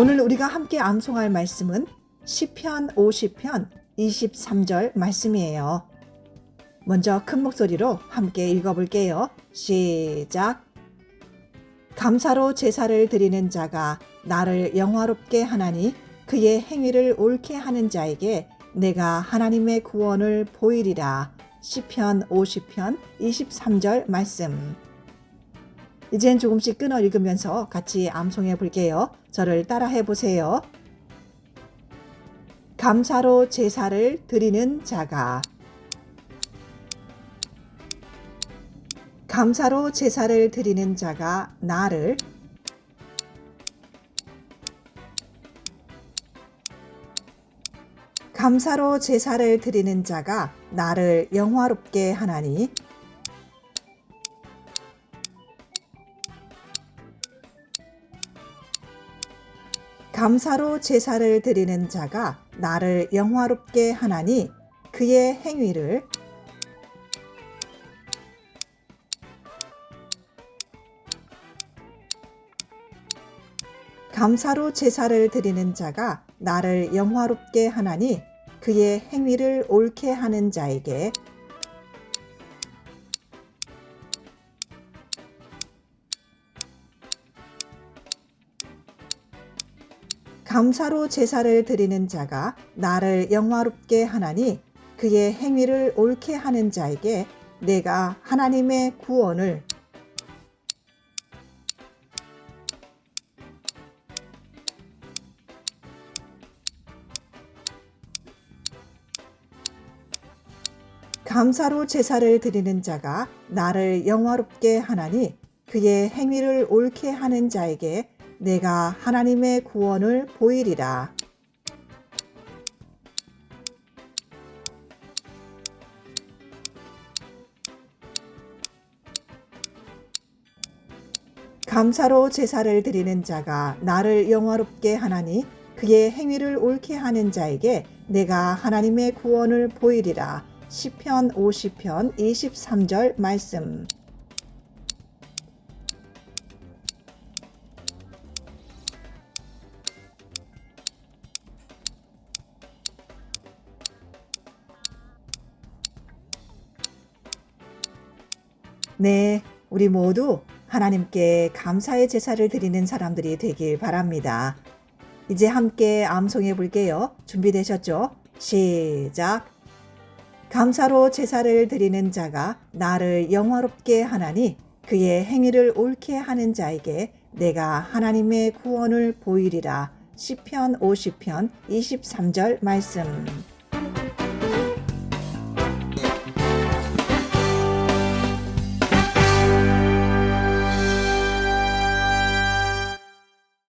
오늘 우리가 함께 암송할 말씀은 시편 50편 23절 말씀이에요. 먼저 큰 목소리로 함께 읽어볼게요. 시작. 감사로 제사를 드리는 자가 나를 영화롭게 하나니 그의 행위를 옳게 하는 자에게 내가 하나님의 구원을 보이리라. 시편 50편 23절 말씀. 이젠 조금씩 끊어 읽으면서 같이 암송해 볼게요. 저를 따라해 보세요. 감사로 제사를 드리는 자가 감사로 제사를 드리는 자가 나를 감사로 제사를 드리는 자가 나를 영화롭게 하나니 감사로 제사를 드리는 자가 나를 영화롭게 하나니 그의 행위를 감사로 제사를 드리는 자가 나를 영화롭게 하나니 그의 행위를 옳게 하는 자에게 감사로 제사를 드리는 자가 나를 영화롭게 하나니 그의 행위를 옳게 하는 자에게 내가 하나님의 구원을 감사로 제사를 드리는 자가 나를 영화롭게 하나니 그의 행위를 옳게 하는 자에게 내가 하나님의 구원을 보이리라. 감사로 제사를 드리는 자가 나를 영화롭게 하나니 그의 행위를 옳게 하는 자에게 내가 하나님의 구원을 보이리라. 시편 50편 23절 말씀. 네, 우리 모두 하나님께 감사의 제사를 드리는 사람들이 되길 바랍니다. 이제 함께 암송해 볼게요. 준비되셨죠? 시작. 감사로 제사를 드리는 자가 나를 영화롭게 하나니 그의 행위를 옳게 하는 자에게 내가 하나님의 구원을 보이리라. 시편 50편 23절 말씀.